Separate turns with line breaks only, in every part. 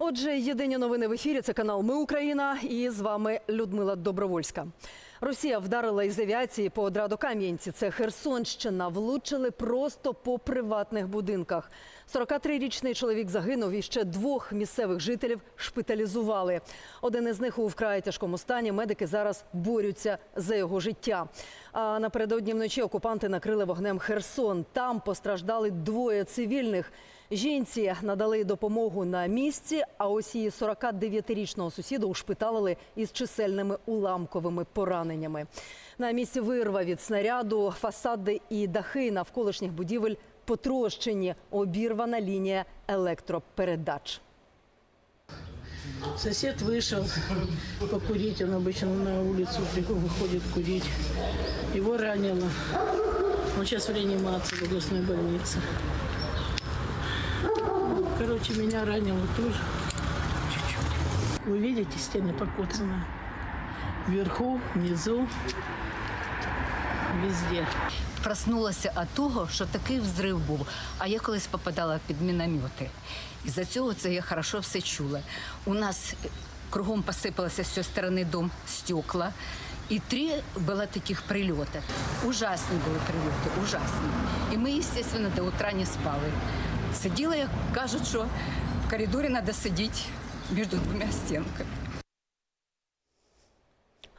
Отже, єдині новини в ефірі. Це канал Ми Україна. І з вами Людмила Добровольська. Росія вдарила із авіації по Одрадо-Кам'янці. Це Херсонщина. Влучили просто по приватних будинках. 43-річний чоловік загинув і ще двох місцевих жителів шпиталізували. Один із них у вкрай тяжкому стані. Медики зараз борються за його життя. А напередодні вночі окупанти накрили вогнем Херсон. Там постраждали двоє цивільних. Жінці надали допомогу на місці, а ось її 49-річного сусіда ушпиталили із чисельними уламковими пораненнями На місці вирва від снаряду, фасади і дахи навколишніх будівель потрощені. Обірвана лінія електропередач.
Сосед вышел покурить, он обычно на улицу выходит курить. Его ранило. Он сейчас в реанимации в областной больнице. Короче, меня ранило тоже. Чуть-чуть. Вы видите, стены покоцаны. Вверху, внизу, везде.
Проснулася від того, що такий взрив був. А я колись попадала під міномети. І за цього це я хорошо все чула. У нас кругом посипалося з цієї сторони дом стекла. І три було таких прильоти. Ужасні були прильоти, ужасні. І ми, звісно, до утра не спали. Сиділа, як кажуть, що в коридорі треба сидіти між двома стінками.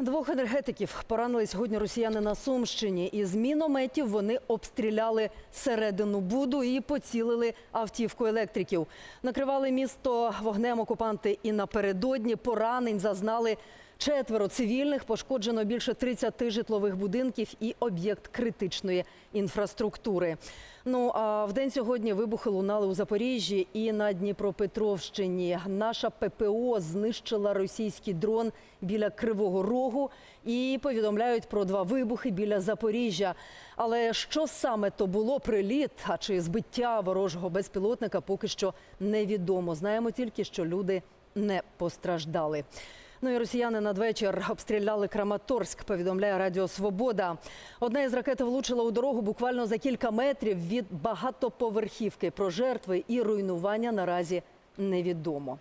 Двох енергетиків поранили сьогодні росіяни на Сумщині. Із мінометів вони обстріляли середину буду і поцілили автівку електриків. Накривали місто вогнем окупанти і напередодні поранень зазнали четверо цивільних. Пошкоджено більше 30 житлових будинків і об'єкт критичної інфраструктури. Ну а в день сьогодні вибухи лунали у Запоріжжі і на Дніпропетровщині. Наша ППО знищила російський дрон біля Кривого Рогу і повідомляють про два вибухи біля Запоріжжя. Але що саме то було приліт, а чи збиття ворожого безпілотника, поки що невідомо. Знаємо тільки, що люди не постраждали. Ну і росіяни надвечір обстріляли Краматорськ, повідомляє Радіо Свобода. Одна із ракет влучила у дорогу буквально за кілька метрів від багатоповерхівки. Про жертви і руйнування наразі невідомо.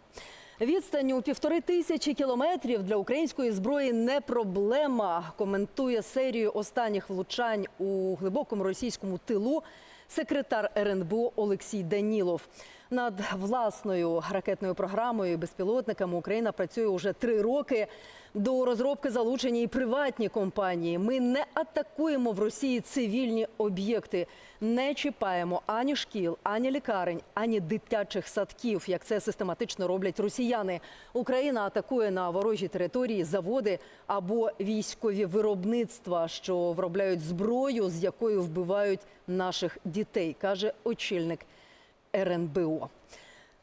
Відстань у півтори тисячі кілометрів для української зброї не проблема. Коментує серію останніх влучань у глибокому російському тилу секретар РНБО Олексій Данілов. Над власною ракетною програмою і безпілотниками Україна працює уже три роки. До розробки залучені і приватні компанії. Ми не атакуємо в Росії цивільні об'єкти, не чіпаємо ані шкіл, ані лікарень, ані дитячих садків, як це систематично роблять росіяни. Україна атакує на ворожій території заводи або військові виробництва, що виробляють зброю, з якою вбивають наших дітей, каже очільник РНБО.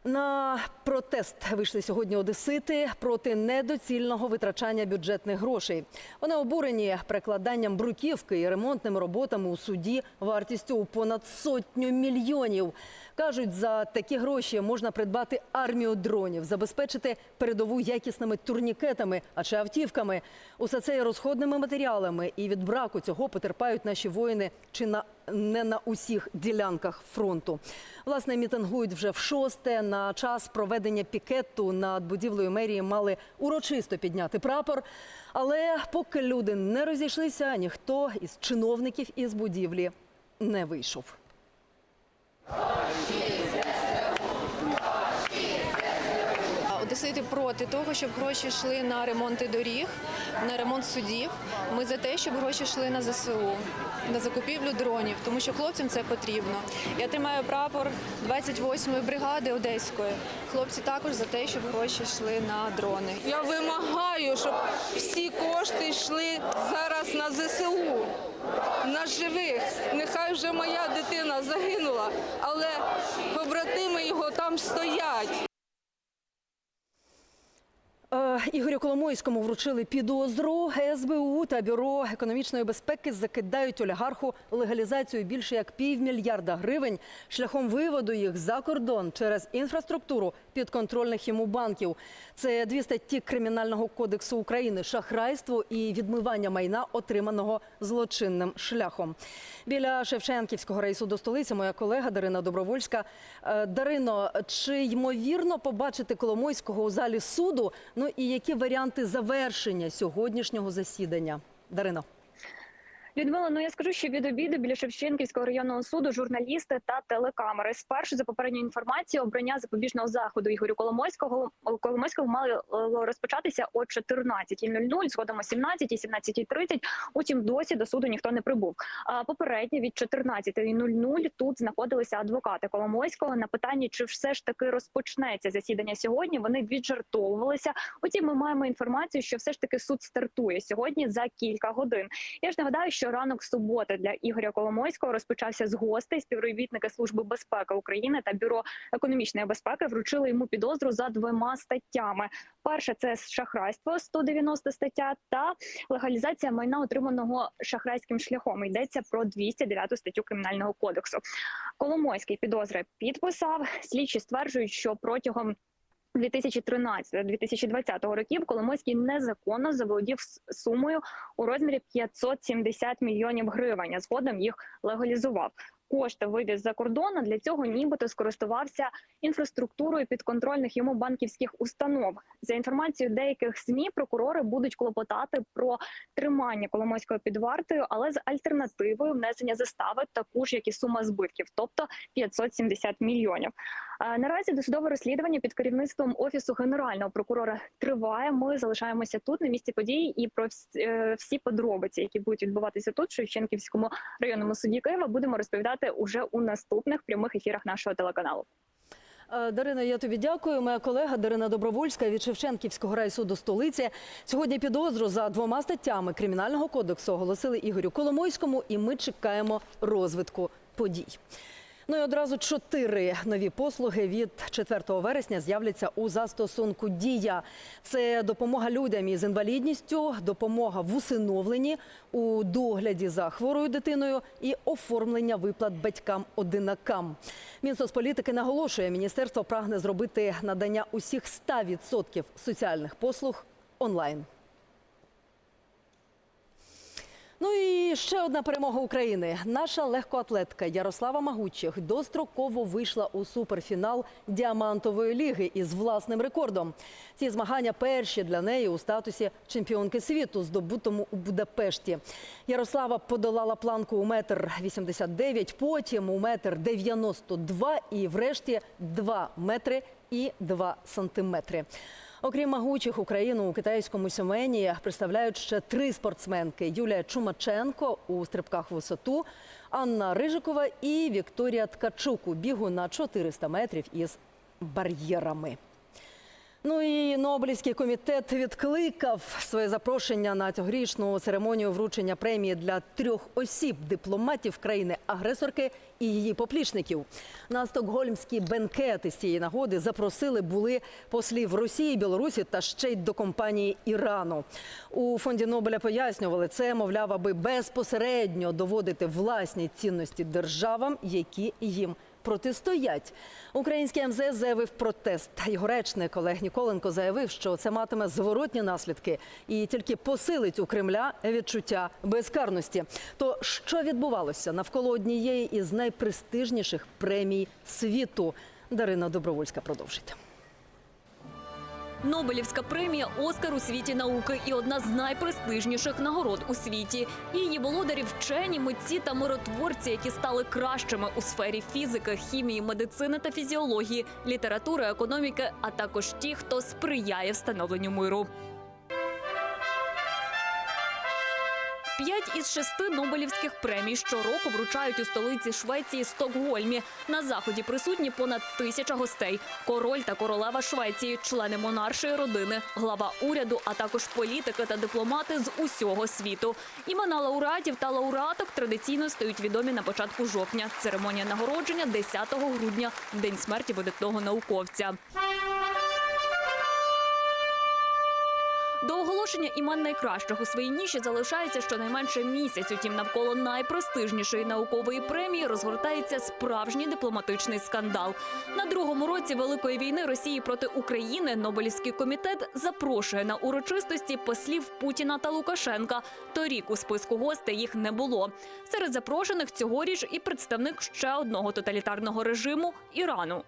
На протест вийшли сьогодні одесити проти недоцільного витрачання бюджетних грошей. Вони обурені прикладанням бруківки і ремонтними роботами у суді вартістю у понад сотню мільйонів. Кажуть, за такі гроші можна придбати армію дронів, забезпечити передову якісними турнікетами, а чи автівками. Усе це є розходними матеріалами, і від браку цього потерпають наші воїни чи на не на усіх ділянках фронту. Власне, мітингують вже в шосте. На час проведення пікету над будівлею мерії мали урочисто підняти прапор. Але поки люди не розійшлися, ніхто із чиновників із будівлі не вийшов.
Одесити проти того, щоб гроші йшли на ремонти доріг, на ремонт судів. Ми за те, щоб гроші йшли на ЗСУ, на закупівлю дронів, тому що хлопцям це потрібно. Я тримаю прапор 28-ї бригади Одеської. Хлопці також за те, щоб гроші йшли на дрони.
Я вимагаю, щоб всі кошти йшли зараз на ЗСУ, на живих. Нехай вже моя дитина загинула, але побратими його там стоять.
Ігорю Коломойському вручили підозру. СБУ та бюро економічної безпеки закидають олігарху легалізацію більше як півмільярда гривень шляхом виводу їх за кордон через інфраструктуру підконтрольних йому банків. Це дві статті кримінального кодексу України: шахрайство і відмивання майна, отриманого злочинним шляхом. Біля Шевченківського рейсу до столиці моя колега Дарина Добровольська. Е, Дарино, чи ймовірно побачити Коломойського у залі суду? Ну і які варіанти завершення сьогоднішнього засідання? Дарино.
Людмила, ну я скажу, що від обіду біля Шевченківського районного суду журналісти та телекамери спершу за попередньою інформацією обрання запобіжного заходу Ігорю Коломойського Коломойського мали е, розпочатися о 14.00, згодом о 17.00, 17.30. Утім, досі до суду ніхто не прибув. А попередньо від 14.00 тут знаходилися адвокати Коломойського. На питанні, чи все ж таки розпочнеться засідання сьогодні, вони віджартовувалися. Утім, ми маємо інформацію, що все ж таки суд стартує сьогодні за кілька годин. Я ж нагадаю, що ранок суботи для Ігоря Коломойського розпочався з гостей. Співробітники служби безпеки України та бюро економічної безпеки вручили йому підозру за двома статтями. Перше це шахрайство 190 стаття та легалізація майна отриманого шахрайським шляхом. Йдеться про 209 статтю кримінального кодексу. Коломойський підозри підписав. Слідчі стверджують, що протягом 2013-2020 років Коломойський незаконно заволодів сумою у розмірі 570 мільйонів гривень. а Згодом їх легалізував. Кошти вивіз за кордон. а Для цього нібито скористувався інфраструктурою підконтрольних йому банківських установ. За інформацією деяких змі, прокурори будуть клопотати про тримання Коломойського під вартою, але з альтернативою внесення застави таку ж, як і сума збитків, тобто 570 мільйонів. Наразі досудове розслідування під керівництвом офісу генерального прокурора триває. Ми залишаємося тут на місці події і про е, всі подробиці, які будуть відбуватися тут, в Шевченківському районному суді Києва, будемо розповідати уже у наступних прямих ефірах нашого телеканалу.
Е, Дарина, я тобі дякую. Моя колега Дарина Добровольська від Шевченківського райсуду столиці. Сьогодні підозру за двома статтями кримінального кодексу оголосили Ігорю Коломойському, і ми чекаємо розвитку подій. Ну і одразу чотири нові послуги від 4 вересня з'являться у застосунку Дія. Це допомога людям із інвалідністю, допомога в усиновленні, у догляді за хворою дитиною і оформлення виплат батькам-одинакам. Мінсоцполітики наголошує, міністерство прагне зробити надання усіх 100% соціальних послуг онлайн. Ну і ще одна перемога України. Наша легкоатлетка Ярослава Магучих достроково вийшла у суперфінал діамантової ліги із власним рекордом. Ці змагання перші для неї у статусі чемпіонки світу, здобутому у Будапешті. Ярослава подолала планку у метр 89, потім у метр 92 і врешті 2 метри і 2 сантиметри. Окрім могучих Україну у китайському сімені представляють ще три спортсменки: Юлія Чумаченко у стрибках висоту, Анна Рижикова і Вікторія Ткачук у бігу на 400 метрів із бар'єрами. Ну і Нобелівський комітет відкликав своє запрошення на цьогорічну церемонію вручення премії для трьох осіб дипломатів країни-агресорки і її поплічників. На стокгольмський бенкет із цієї нагоди запросили були послів Росії, Білорусі та ще й до компанії Ірану. У фонді Нобеля пояснювали це, мовляв, аби безпосередньо доводити власні цінності державам, які їм протистоять. Український МЗС заявив протест. Його речник Олег Ніколенко заявив, що це матиме зворотні наслідки і тільки посилить у Кремля відчуття безкарності. То що відбувалося навколо однієї із найпрестижніших премій світу? Дарина Добровольська продовжить.
Нобелівська премія Оскар у світі науки і одна з найпрестижніших нагород у світі. Її володарі вчені, митці та миротворці, які стали кращими у сфері фізики, хімії, медицини та фізіології, літератури, економіки, а також ті, хто сприяє встановленню миру. П'ять із шести Нобелівських премій щороку вручають у столиці Швеції Стокгольмі. На заході присутні понад тисяча гостей. Король та королева Швеції, члени монаршої родини, глава уряду, а також політики та дипломати з усього світу. Імена лауреатів та лауреаток традиційно стають відомі на початку жовтня. Церемонія нагородження 10 грудня, день смерті видатного науковця. До оголошення імен найкращих у своїй ніші залишається щонайменше місяць. Утім, навколо найпрестижнішої наукової премії розгортається справжній дипломатичний скандал. На другому році великої війни Росії проти України Нобелівський комітет запрошує на урочистості послів Путіна та Лукашенка. Торік у списку гостей їх не було. Серед запрошених цьогоріч і представник ще одного тоталітарного режиму Ірану.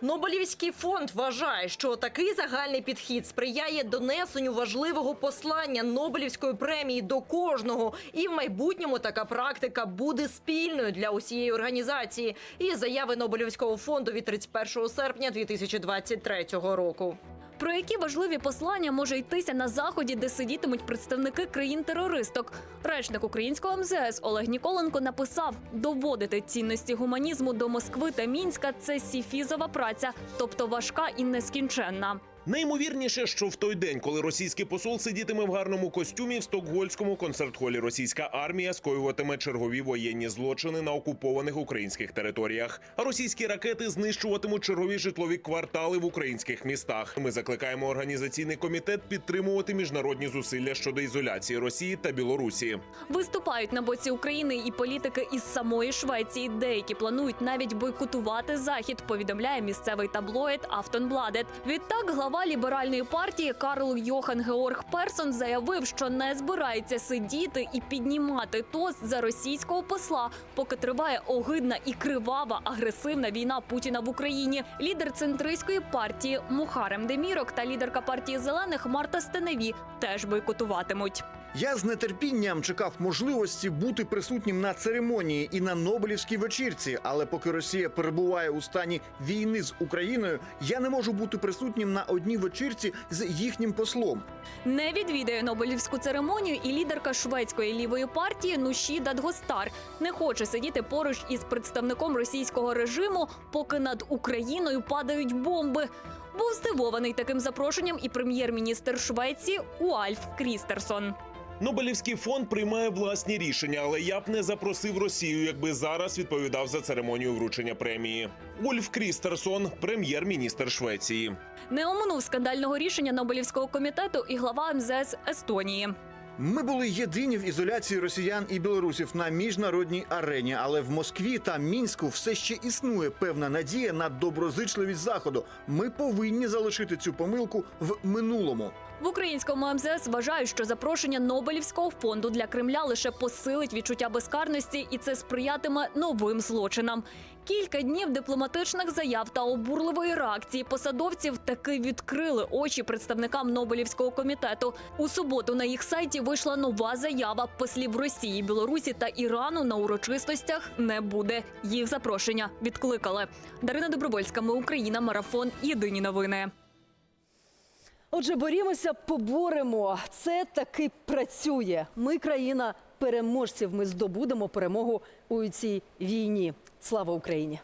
Нобелівський фонд вважає, що такий загальний підхід сприяє донесенню важливого послання Нобелівської премії до кожного, і в майбутньому така практика буде спільною для усієї організації. І заяви Нобелівського фонду від 31 серпня 2023 року.
Про які важливі послання може йтися на заході, де сидітимуть представники країн-терористок? Речник українського МЗС Олег Ніколенко написав: доводити цінності гуманізму до Москви та Мінська це сіфізова праця, тобто важка і нескінченна.
Найімовірніше, що в той день, коли російський посол сидітиме в гарному костюмі в стокгольському концерт-холі, російська армія скоюватиме чергові воєнні злочини на окупованих українських територіях. А російські ракети знищуватимуть чергові житлові квартали в українських містах. Ми закликаємо організаційний комітет підтримувати міжнародні зусилля щодо ізоляції Росії та Білорусі.
Виступають на боці України і політики із самої Швеції. Деякі планують навіть бойкотувати захід. Повідомляє місцевий таблоїд Автонбладет. Відтак глава ліберальної партії Карл Йохан Георг Персон заявив, що не збирається сидіти і піднімати тост за російського посла, поки триває огидна і кривава агресивна війна Путіна в Україні. Лідер центристської партії Мухарем Демірок та лідерка партії зелених Марта Стеневі теж бойкотуватимуть.
Я з нетерпінням чекав можливості бути присутнім на церемонії і на Нобелівській вечірці. Але поки Росія перебуває у стані війни з Україною, я не можу бути присутнім на одній вечірці з їхнім послом.
Не відвідає Нобелівську церемонію і лідерка шведської лівої партії Нуші Дадгостар. Не хоче сидіти поруч із представником російського режиму, поки над Україною падають бомби. Був здивований таким запрошенням і прем'єр-міністр Швеції Уальф Крістерсон.
Нобелівський фонд приймає власні рішення, але я б не запросив Росію, якби зараз відповідав за церемонію вручення премії. Ульф Крістерсон, прем'єр-міністр Швеції.
Не оминув скандального рішення Нобелівського комітету і глава МЗС Естонії.
Ми були єдині в ізоляції росіян і білорусів на міжнародній арені, але в Москві та Мінську все ще існує певна надія на доброзичливість заходу. Ми повинні залишити цю помилку в минулому.
В українському МЗС вважають, що запрошення Нобелівського фонду для Кремля лише посилить відчуття безкарності, і це сприятиме новим злочинам. Кілька днів дипломатичних заяв та обурливої реакції посадовців таки відкрили очі представникам Нобелівського комітету. У суботу на їх сайті вийшла нова заява. Послів Росії, Білорусі та Ірану на урочистостях не буде. Їх запрошення відкликали. Дарина Добровольська, ми Україна, марафон. Єдині новини.
Отже, борімося, поборемо. Це таки працює. Ми країна переможців. Ми здобудемо перемогу у цій війні. Слава Україні!